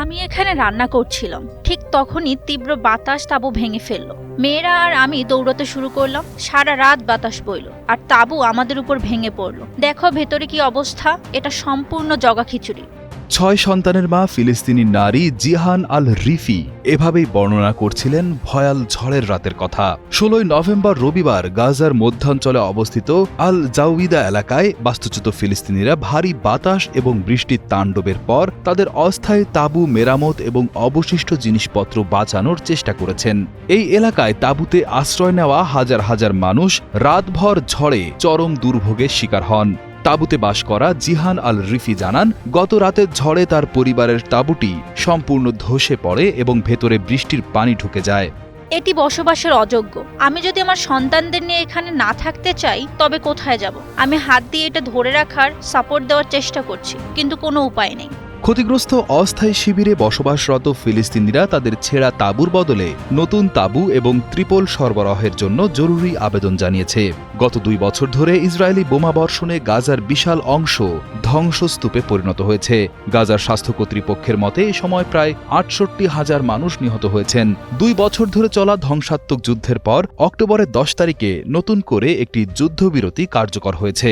আমি এখানে রান্না করছিলাম। ঠিক তখনই তীব্র বাতাস তাবু ভেঙে ফেলল। মেয়েরা আর আমি দৌড়াতে শুরু করলাম। সারা রাত বাতাস বইল আর তাবু আমাদের উপর ভেঙে পড়ল। দেখো ভেতরে কি অবস্থা? এটা সম্পূর্ণ জগা খিচুড়ি। ছয় সন্তানের মা ফিলিস্তিনি নারী জিহান আল রিফি এভাবেই বর্ণনা করছিলেন ভয়াল ঝড়ের রাতের কথা। ষোলোই নভেম্বর রবিবার গাজার মধ্যাঞ্চলে অবস্থিত আল জাউইদা এলাকায় বাস্তুচ্যুত ফিলিস্তিনিরা ভারী বাতাস এবং বৃষ্টির তাণ্ডবের পর তাদের অস্থায়ী তাঁবু মেরামত এবং অবশিষ্ট জিনিসপত্র বাঁচানোর চেষ্টা করেছেন। এই এলাকায় তাঁবুতে আশ্রয় নেওয়া হাজার হাজার মানুষ রাতভর ঝড়ে চরম দুর্ভোগের শিকার হন। তাঁবুতে বাস করা জিহান আল রিফি জানান, গত রাতের ঝড়ে তার পরিবারের তাঁবুটি সম্পূর্ণ ধসে পড়ে এবং ভেতরে বৃষ্টির পানি ঢুকে যায়। এটি বসবাসের অযোগ্য। আমি যদি আমার সন্তানদের নিয়ে এখানে না থাকতে চাই, তবে কোথায় যাব? আমি হাত দিয়ে এটা ধরে রাখার সাপোর্ট দেওয়ার চেষ্টা করছি, কিন্তু কোনো উপায় নেই। ক্ষতিগ্রস্ত অস্থায়ী শিবিরে বসবাসরত ফিলিস্তিনিরা তাদের ছেঁড়া তাঁবুর বদলে নতুন তাঁবু এবং ত্রিপল সরবরাহের জন্য জরুরি আবেদন জানিয়েছে। গত দুই বছর ধরে ইসরায়েলি বোমাবর্ষণে গাজার বিশাল অংশ ধ্বংসস্তূপে পরিণত হয়েছে। গাজার স্বাস্থ্য কর্তৃপক্ষের মতে এ সময় প্রায় আটষট্টি হাজার মানুষ নিহত হয়েছেন। দুই বছর ধরে চলা ধ্বংসাত্মক যুদ্ধের পর অক্টোবরের দশ তারিখে নতুন করে একটি যুদ্ধবিরতি কার্যকর হয়েছে।